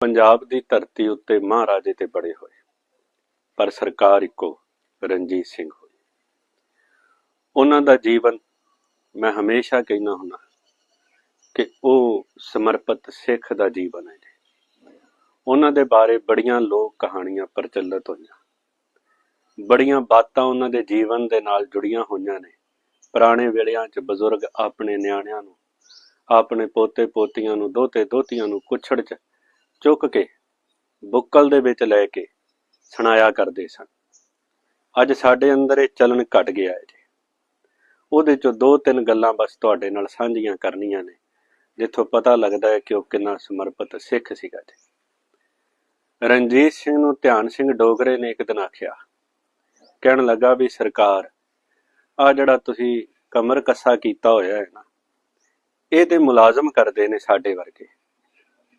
ਪੰਜਾਬ ਦੀ ਧਰਤੀ ਉੱਤੇ ਮਹਾਰਾਜੇ ਤੇ ਬੜੇ ਹੋਏ, ਪਰ ਸਰਕਾਰ ਇੱਕੋ, ਰਣਜੀਤ ਸਿੰਘ ਹੋਈ। ਉਹਨਾਂ ਦਾ ਜੀਵਨ ਮੈਂ ਹਮੇਸ਼ਾ ਕਹਿੰਦਾ ਹੁੰਦਾ ਕਿ ਉਹ ਸਮਰਪਿਤ ਸਿੱਖ ਦਾ ਜੀਵਨ ਹੈ ਉਹਨਾਂ ਦੇ ਬਾਰੇ ਬੜੀਆਂ ਲੋਕ ਕਹਾਣੀਆਂ ਪ੍ਰਚਲਿਤ ਹੋਈਆਂ। ਬੜੀਆਂ ਬਾਤਾਂ ਉਹਨਾਂ ਦੇ ਜੀਵਨ ਦੇ ਨਾਲ ਜੁੜੀਆਂ ਹੋਈਆਂ ਨੇ। ਪੁਰਾਣੇ ਵੇਲਿਆਂ 'ਚ ਬਜ਼ੁਰਗ ਆਪਣੇ ਨਿਆਣਿਆਂ ਨੂੰ, ਆਪਣੇ ਪੋਤੇ ਪੋਤੀਆਂ ਨੂੰ ਦੋਤੇ ਦੋਤੀਆਂ ਨੂੰ ਕੁੱਛੜ 'ਚ ਚੁੱਕ ਕੇ ਬੁੱਕਲ ਦੇ ਵਿੱਚ ਲੈ ਕੇ ਸੁਣਾਇਆ ਕਰਦੇ ਸਨ। ਅੱਜ ਸਾਡੇ ਅੰਦਰ ਇਹ ਚਲਨ ਘਟ ਗਿਆ ਹੈ ਜੀ। ਉਹਦੇ ਚੋਂ ਦੋ ਤਿੰਨ ਗੱਲਾਂ ਬਸ ਤੁਹਾਡੇ ਨਾਲ ਸਾਂਝੀਆਂ ਕਰਨੀਆਂ ਨੇ, ਜਿੱਥੋਂ ਪਤਾ ਲੱਗਦਾ ਹੈ ਕਿ ਉਹ ਕਿੰਨਾ ਸਮਰਪਿਤ ਸਿੱਖ ਸੀਗਾ ਜੀ। ਰਣਜੀਤ ਸਿੰਘ ਨੂੰ ਧਿਆਨ ਸਿੰਘ ਡੋਗਰੇ ਨੇ ਇੱਕ ਦਿਨ ਆਖਿਆ, ਕਹਿਣ ਲੱਗਾ ਵੀ ਸਰਕਾਰ, ਆ ਜਿਹੜਾ ਤੁਸੀਂ ਕਮਰ ਕੱਸਾ ਕੀਤਾ ਹੋਇਆ ਹੈ ਨਾ, ਇਹ ਤੇ ਮੁਲਾਜ਼ਮ ਕਰਦੇ ਨੇ ਸਾਡੇ ਵਰਗੇ।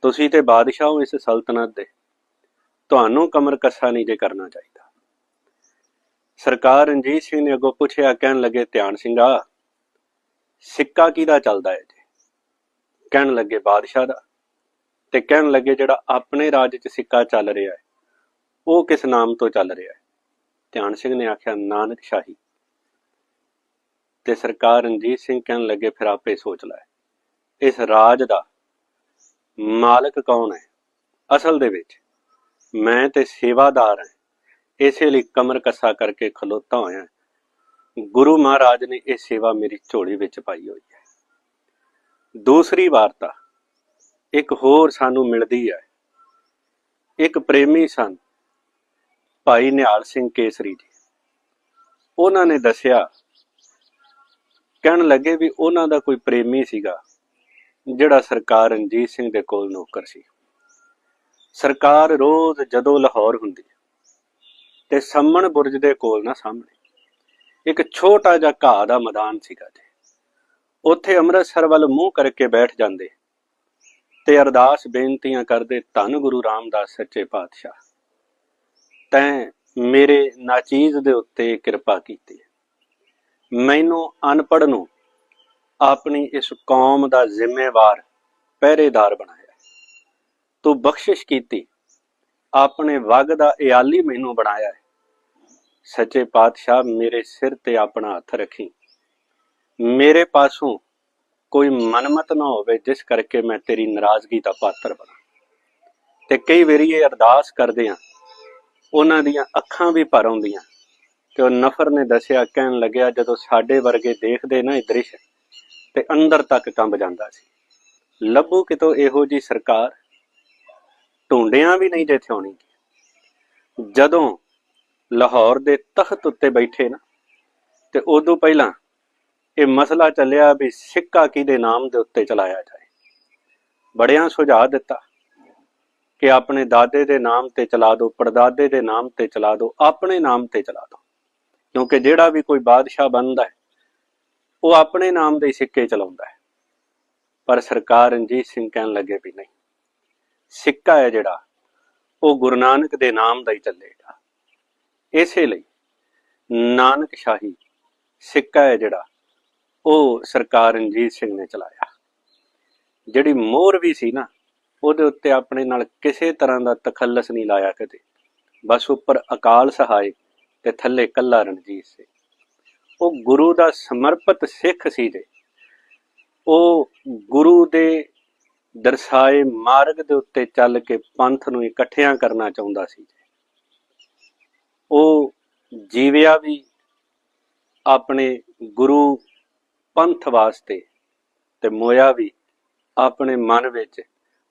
ਤੁਸੀਂ ਤੇ ਬਾਦਸ਼ਾਹ ਹੋ ਇਸ ਸਲਤਨਤ ਦੇ। ਤੁਹਾਨੂੰ ਕਮਰ ਕੱਸਾ ਨਹੀਂ ਜੇ ਕਰਨਾ ਚਾਹੀਦਾ। ਸਰਕਾਰ ਰਣਜੀਤ ਸਿੰਘ ਨੇ ਅੱਗੋਂ ਪੁੱਛਿਆ, ਕਹਿਣ ਲੱਗੇ, ਧਿਆਨ ਸਿੰਘਾ ਸਿੱਕਾ ਕਿਹਦਾ ਚੱਲਦਾ ਹੈ ਜੀ? ਕਹਿਣ ਲੱਗੇ, ਬਾਦਸ਼ਾਹ ਦਾ। ਤੇ ਕਹਿਣ ਲੱਗੇ, ਜਿਹੜਾ ਆਪਣੇ ਰਾਜ 'ਚ ਸਿੱਕਾ ਚੱਲ ਰਿਹਾ ਹੈ ਉਹ ਕਿਸ ਨਾਮ ਤੋਂ ਚੱਲ ਰਿਹਾ ਹੈ ਧਿਆਨ ਸਿੰਘ ਨੇ ਆਖਿਆ, ਨਾਨਕ ਸ਼ਾਹੀ। ਤੇ ਸਰਕਾਰ ਰਣਜੀਤ ਸਿੰਘ ਕਹਿਣ ਲੱਗੇ, ਫਿਰ ਆਪੇ ਸੋਚ ਲੈ। ਇਸ ਰਾਜ ਦਾ ਮਾਲਕ ਕੌਣ ਹੈ? ਅਸਲ ਦੇ ਵਿੱਚ ਮੈਂ ਤੇ ਸੇਵਾਦਾਰ ਹਾਂ। ਇਸੇ ਲਈ ਕਮਰ ਕੱਸਾ ਕਰਕੇ ਖਲੋਤਾ ਹੋਇਆ ਗੁਰੂ ਮਹਾਰਾਜ ਨੇ ਇਹ ਸੇਵਾ ਮੇਰੀ ਝੋਲੀ ਵਿੱਚ ਪਾਈ ਹੋਈ ਹੈ। ਦੂਸਰੀ ਵਾਰਤਾ ਇੱਕ ਹੋਰ ਸਾਨੂੰ ਮਿਲਦੀ ਹੈ। ਇੱਕ ਪ੍ਰੇਮੀ ਸਨ, ਭਾਈ ਨਿਹਾਲ ਸਿੰਘ ਕੇਸਰੀ ਜੀ। ਉਹਨਾਂ ਨੇ ਦੱਸਿਆ, ਕਹਿਣ ਲੱਗੇ ਵੀ ਉਹਨਾਂ ਦਾ ਕੋਈ ਪ੍ਰੇਮੀ ਸੀਗਾ। ਜਿਹੜਾ ਸਰਕਾਰ ਰਣਜੀਤ ਸਿੰਘ ਦੇ ਕੋਲ ਨੌਕਰ ਸੀ। ਸਰਕਾਰ ਰੋਜ਼ ਜਦੋਂ ਲਾਹੌਰ ਹੁੰਦੀ ਤੇ ਸੰਮਣ ਬੁਰਜ ਦੇ ਕੋਲ ਨਾ ਸਾਹਮਣੇ, ਇੱਕ ਛੋਟਾ ਜਿਹਾ ਘਾਹ ਦਾ ਮੈਦਾਨ ਸੀਗਾ ਜੀ। ਉੱਥੇ ਅੰਮ੍ਰਿਤਸਰ ਵੱਲ ਮੂੰਹ ਕਰਕੇ ਬੈਠ ਜਾਂਦੇ ਤੇ ਅਰਦਾਸ ਬੇਨਤੀਆਂ ਕਰਦੇ, ਧੰਨ ਗੁਰੂ ਰਾਮਦਾਸ ਸੱਚੇ ਪਾਤਸ਼ਾਹ, ਤੈਂ ਮੇਰੇ ਨਾਚੀਜ਼ ਦੇ ਉੱਤੇ ਕਿਰਪਾ ਕੀਤੀ ਮੈਨੂੰ ਅਨਪੜ੍ਹ ਨੂੰ ਆਪਣੀ ਇਸ ਕੌਮ ਦਾ ਜ਼ਿੰਮੇਵਾਰ ਪਹਿਰੇਦਾਰ ਬਣਾਇਆ। ਤੂੰ ਬਖਸ਼ਿਸ਼ ਕੀਤੀ, ਆਪਣੇ ਵਗ ਦਾ ਇਆਲੀ ਮੈਨੂੰ ਬਣਾਇਆ ਹੈ। ਸੱਚੇ ਪਾਤਸ਼ਾਹ ਮੇਰੇ ਸਿਰ ਤੇ ਆਪਣਾ ਹੱਥ ਰੱਖੀ। ਮੇਰੇ ਪਾਸੋਂ ਕੋਈ ਮਨਮਤ ਨਾ ਹੋਵੇ, ਜਿਸ ਕਰਕੇ ਮੈਂ ਤੇਰੀ ਨਾਰਾਜ਼ਗੀ ਦਾ ਪਾਤਰ ਬਣਾ। ਤੇ ਕਈ ਵਾਰੀ ਇਹ ਅਰਦਾਸ ਕਰਦੇ ਆ, ਉਹਨਾਂ ਦੀਆਂ ਅੱਖਾਂ ਵੀ ਭਰ ਆਉਂਦੀਆਂ। ਤੇ ਉਹ ਨਫਰ ਨੇ ਦੱਸਿਆ, ਕਹਿਣ ਲੱਗਿਆ, ਜਦੋਂ ਸਾਡੇ ਵਰਗੇ ਦੇਖਦੇ ਨਾ ਇਹ ਦ੍ਰਿਸ਼ ਤੇ ਅੰਦਰ ਤੱਕ ਕੰਬ ਜਾਂਦਾ ਸੀ। ਲੱਭੂ ਕਿਤੋਂ ਇਹੋ ਜੀ ਸਰਕਾਰ? ਢੂੰਡਿਆਂ ਵੀ ਨਹੀਂ ਜਿੱਥੇ ਆਉਣੀ ਜਦੋਂ ਲਾਹੌਰ ਦੇ ਤਖਤ ਉੱਤੇ ਬੈਠੇ ਨਾ, ਤੇ ਉਦੋਂ ਪਹਿਲਾਂ ਇਹ ਮਸਲਾ ਚੱਲਿਆ ਵੀ ਸਿੱਕਾ ਕਿਹਦੇ ਨਾਮ ਦੇ ਉੱਤੇ ਚਲਾਇਆ ਜਾਏ। ਬੜਿਆਂ ਸੁਝਾਅ ਦਿੱਤਾ ਕਿ ਆਪਣੇ ਦਾਦੇ ਦੇ ਨਾਮ ਤੇ ਚਲਾ ਦਿਓ ਪੜਦਾਦੇ ਦੇ ਨਾਮ ਤੇ ਚਲਾ ਦਿਓ ਆਪਣੇ ਨਾਮ ਤੇ ਚਲਾ ਦਿਓ ਕਿਉਂਕਿ ਜਿਹੜਾ ਵੀ ਕੋਈ ਬਾਦਸ਼ਾਹ ਬਣਦਾ ਹੈ ਉਹ ਆਪਣੇ ਨਾਮ ਦੇ ਸਿੱਕੇ ਚਲਾਉਂਦਾ ਹੈ। ਪਰ ਸਰਕਾਰ ਰਣਜੀਤ ਸਿੰਘ ਕਹਿਣ ਲੱਗੇ ਵੀ ਨਹੀਂ। ਸਿੱਕਾ ਹੈ ਜਿਹੜਾ, ਉਹ ਗੁਰੂ ਨਾਨਕ ਦੇ ਨਾਮ ਦਾ ਹੀ ਚੱਲੇਗਾ। ਇਸੇ ਲਈ ਨਾਨਕ ਸ਼ਾਹੀ ਸਿੱਕਾ ਹੈ ਜਿਹੜਾ, ਉਹ ਸਰਕਾਰ ਰਣਜੀਤ ਸਿੰਘ ਨੇ ਚਲਾਇਆ। ਜਿਹੜੀ ਮੋਹਰ ਵੀ ਸੀ ਨਾ, ਉਹਦੇ ਉੱਤੇ ਆਪਣੇ ਨਾਲ ਕਿਸੇ ਤਰ੍ਹਾਂ ਦਾ ਤਖੱਲਸ ਨਹੀਂ ਲਾਇਆ ਕਦੇ। ਬਸ ਉੱਪਰ ਅਕਾਲ ਸਹਾਇ ਤੇ ਥੱਲੇ ਕੱਲਾ ਰਣਜੀਤ ਸਿੰਘ। ਉਹ ਗੁਰੂ ਦਾ ਸਮਰਪਿਤ ਸਿੱਖ ਸੀ ਜੇ ਉਹ ਗੁਰੂ ਦੇ ਦਰਸਾਏ ਮਾਰਗ ਦੇ ਉੱਤੇ ਚੱਲ ਕੇ ਪੰਥ ਨੂੰ ਇਕੱਠਿਆਂ ਕਰਨਾ ਚਾਹੁੰਦਾ ਸੀ ਉਹ ਜੀਵਿਆ ਵੀ ਆਪਣੇ ਗੁਰੂ ਪੰਥ ਵਾਸਤੇ ਤੇ ਮੋਇਆ ਵੀ ਆਪਣੇ ਮਨ ਵਿੱਚ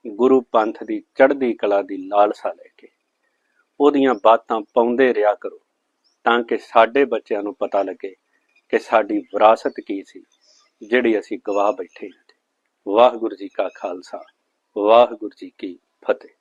ਗੁਰੂ ਪੰਥ ਦੀ ਚੜ੍ਹਦੀ ਕਲਾ ਦੀ ਲਾਲਸਾ ਲੈ ਕੇ। ਉਹਦੀਆਂ ਬਾਤਾਂ ਪਾਉਂਦੇ ਰਿਹਾ ਕਰੋ ਤਾਂ ਕਿ ਸਾਡੇ ਬੱਚਿਆਂ ਨੂੰ ਪਤਾ ਲੱਗੇ ਕਿ ਸਾਡੀ ਵਿਰਾਸਤ ਕੀ ਸੀ, ਜਿਹੜੀ ਅਸੀਂ ਗਵਾ ਬੈਠੇ ਹਾਂ। ਵਾਹਿਗੁਰੂ ਜੀ ਕਾ ਖਾਲਸਾ, ਵਾਹਿਗੁਰੂ ਜੀ ਕੀ ਫਤਿਹ।